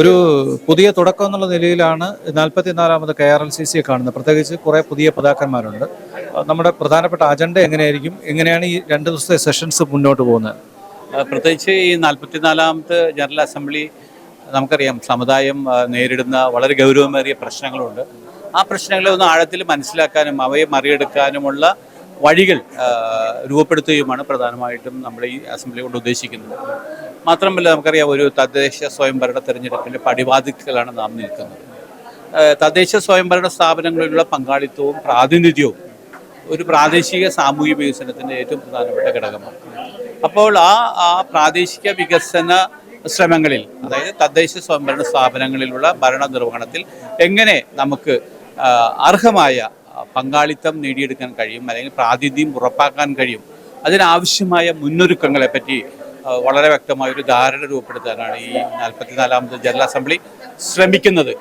ഒരു പുതിയ തുടക്കം എന്നുള്ള നിലയിലാണ് നാൽപ്പത്തിനാലാമത് കെ ആർ എൽ സി സിയെ കാണുന്നത്. പ്രത്യേകിച്ച് കുറേ പുതിയ പതാക്കന്മാരുണ്ട് നമ്മുടെ പ്രധാനപ്പെട്ട അജണ്ട എങ്ങനെയായിരിക്കും? എങ്ങനെയാണ് ഈ രണ്ട് ദിവസത്തെ സെഷൻസ് മുന്നോട്ട് പോകുന്നത്? പ്രത്യേകിച്ച് ഈ നാൽപ്പത്തിനാലാമത്തെ ജനറൽ അസംബ്ലി നമുക്കറിയാം സമുദായം നേരിടുന്ന വളരെ ഗൗരവമേറിയ പ്രശ്നങ്ങളുണ്ട്. ആ പ്രശ്നങ്ങളെ ഒന്ന് ആഴത്തിൽ മനസ്സിലാക്കാനും അവയെ മറികടക്കാനുമുള്ള വഴികൾ രൂപപ്പെടുത്തുകയുമാണ് പ്രധാനമായിട്ടും നമ്മൾ ഈ അസംബ്ലി കൊണ്ട് ഉദ്ദേശിക്കുന്നത്. മാത്രമല്ല നമുക്കറിയാം ഒരു തദ്ദേശ സ്വയംഭരണ തെരഞ്ഞെടുപ്പിന്റെ പടിവാതിക്കലാണ് നാം നിൽക്കുന്നത്. തദ്ദേശ സ്വയംഭരണ സ്ഥാപനങ്ങളിലുള്ള പങ്കാളിത്തവും പ്രാതിനിധ്യവും ഒരു പ്രാദേശിക സാമൂഹിക വികസനത്തിന്റെ ഏറ്റവും പ്രധാനപ്പെട്ട ഘടകമാണ്. അപ്പോൾ ആ ആ പ്രാദേശിക വികസന ശ്രമങ്ങളിൽ അതായത് തദ്ദേശ സ്വയംഭരണ സ്ഥാപനങ്ങളിലുള്ള ഭരണ നിർവഹണത്തിൽ എങ്ങനെ നമുക്ക് അർഹമായ പങ്കാളിത്തം നേടിയെടുക്കാൻ കഴിയും അല്ലെങ്കിൽ പ്രാതിനിധ്യം ഉറപ്പാക്കാൻ കഴിയും അതിനാവശ്യമായ മുന്നൊരുക്കങ്ങളെ പറ്റി ആ, വളരെ വ്യക്തമായ ഒരു ധാരണ രൂപപ്പെടുത്താനാണ് ഈ നാൽപ്പത്തിനാലാമത് ജനറൽ അസംബ്ലി ശ്രമിക്കുന്നത്.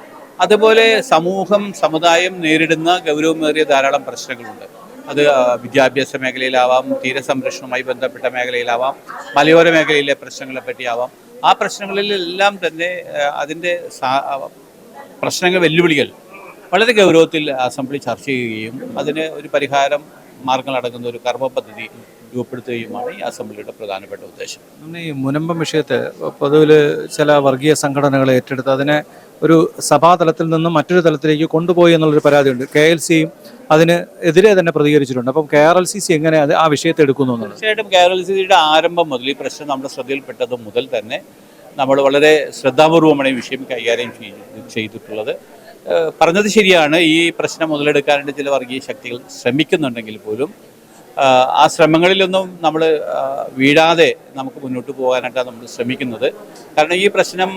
അതുപോലെ സമൂഹം സമുദായം നേരിടുന്ന ഗൗരവമേറിയ ധാരാളം പ്രശ്നങ്ങളുണ്ട്. അത് വിദ്യാഭ്യാസ മേഖലയിലാവാം തീരസംരക്ഷണവുമായി ബന്ധപ്പെട്ട മേഖലയിലാവാം മലയോര മേഖലയിലെ പ്രശ്നങ്ങളെ പറ്റിയാവാം. ആ പ്രശ്നങ്ങളിലെല്ലാം തന്നെ അതിന്റെ പ്രശ്നങ്ങൾ വെല്ലുവിളികൾ വളരെ ഗൗരവത്തിൽ അസംബ്ലി ചർച്ച ചെയ്യുകയും അതിന് ഒരു പരിഹാരം മാർഗങ്ങളടങ്ങുന്ന ഒരു കർമ്മ പദ്ധതി രൂപപ്പെടുത്തുകയുമാണ് ഈ അസംബ്ലിയുടെ പ്രധാനപ്പെട്ട ഉദ്ദേശം. ഈ മുനമ്പം വിഷയത്തെ പൊതുവിൽ ചില വർഗീയ സംഘടനകൾ ഏറ്റെടുത്ത് അതിനെ ഒരു സഭാതലത്തിൽ നിന്നും മറ്റൊരു തലത്തിലേക്ക് കൊണ്ടുപോയി എന്നുള്ളൊരു പരാതിയുണ്ട്. കെ എൽ സിയും അതിന് എതിരെ തന്നെ പ്രതികരിച്ചിട്ടുണ്ട്. അപ്പം K R L C C എങ്ങനെ അത് ആ വിഷയത്തെ എടുക്കുന്നു തീർച്ചയായിട്ടും കെ ആർ എൽ സി സിയുടെ ആരംഭം മുതൽ ഈ പ്രശ്നം നമ്മുടെ ശ്രദ്ധയിൽപ്പെട്ടത് മുതൽ തന്നെ നമ്മൾ വളരെ ശ്രദ്ധാപൂർവമാണ് ഈ വിഷയം കൈകാര്യം ചെയ്ത് ചെയ്തിട്ടുള്ളത്. പറഞ്ഞത് ശരിയാണ്. ഈ പ്രശ്നം മുതലെടുക്കാനായിട്ട് ചില വർഗീയ ശക്തികൾ ശ്രമിക്കുന്നുണ്ടെങ്കിൽ പോലും ആ ശ്രമങ്ങളിലൊന്നും നമ്മൾ വീഴാതെ നമുക്ക് മുന്നോട്ട് പോകാനായിട്ടാണ് നമ്മൾ ശ്രമിക്കുന്നത്. കാരണം ഈ പ്രശ്നം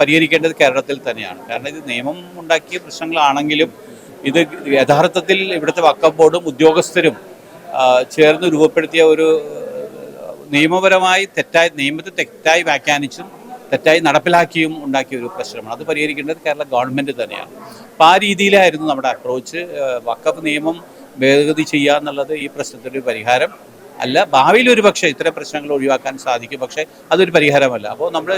പരിഹരിക്കേണ്ടത് കേരളത്തിൽ തന്നെയാണ്. കാരണം ഇത് നിയമം ഉണ്ടാക്കിയ പ്രശ്നങ്ങളാണെങ്കിലും ഇത് യഥാർത്ഥത്തിൽ ഇവിടുത്തെ വക്കം ബോർഡും ഉദ്യോഗസ്ഥരും ചേർന്ന് രൂപപ്പെടുത്തിയ ഒരു നിയമപരമായി തെറ്റായി നിയമത്തെ തെറ്റായി വ്യാഖ്യാനിച്ചും തെറ്റായി നടപ്പിലാക്കിയും ഉണ്ടാക്കിയ ഒരു പ്രശ്നമാണ്. അത് പരിഹരിക്കേണ്ടത് കേരള ഗവൺമെന്റ് തന്നെയാണ്. അപ്പോൾ ആ രീതിയിലായിരുന്നു നമ്മുടെ അപ്രോച്ച് വക്കഫ് നിയമം ഭേദഗതി ചെയ്യുക എന്നുള്ളത് ഈ പ്രശ്നത്തിന്റെ പരിഹാരം അല്ല. ഭാവിയിൽ ഒരു പക്ഷേ ഇത്തരം പ്രശ്നങ്ങൾ ഒഴിവാക്കാൻ സാധിക്കും. പക്ഷേ അതൊരു പരിഹാരമല്ല. അപ്പോൾ നമ്മൾ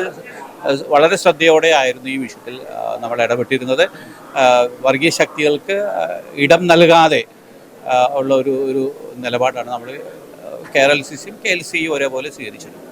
വളരെ ശ്രദ്ധയോടെ ആയിരുന്നു ഈ വിഷയത്തിൽ നമ്മൾ ഇടപെട്ടിരുന്നത്. വർഗീയ ശക്തികൾക്ക് ഇടം നൽകാതെ ഉള്ള ഒരു ഒരു നിലപാടാണ് നമ്മൾ കെ എൽ സി സിയും കെ എൽ സിയും ഒരേപോലെ സ്വീകരിച്ചത്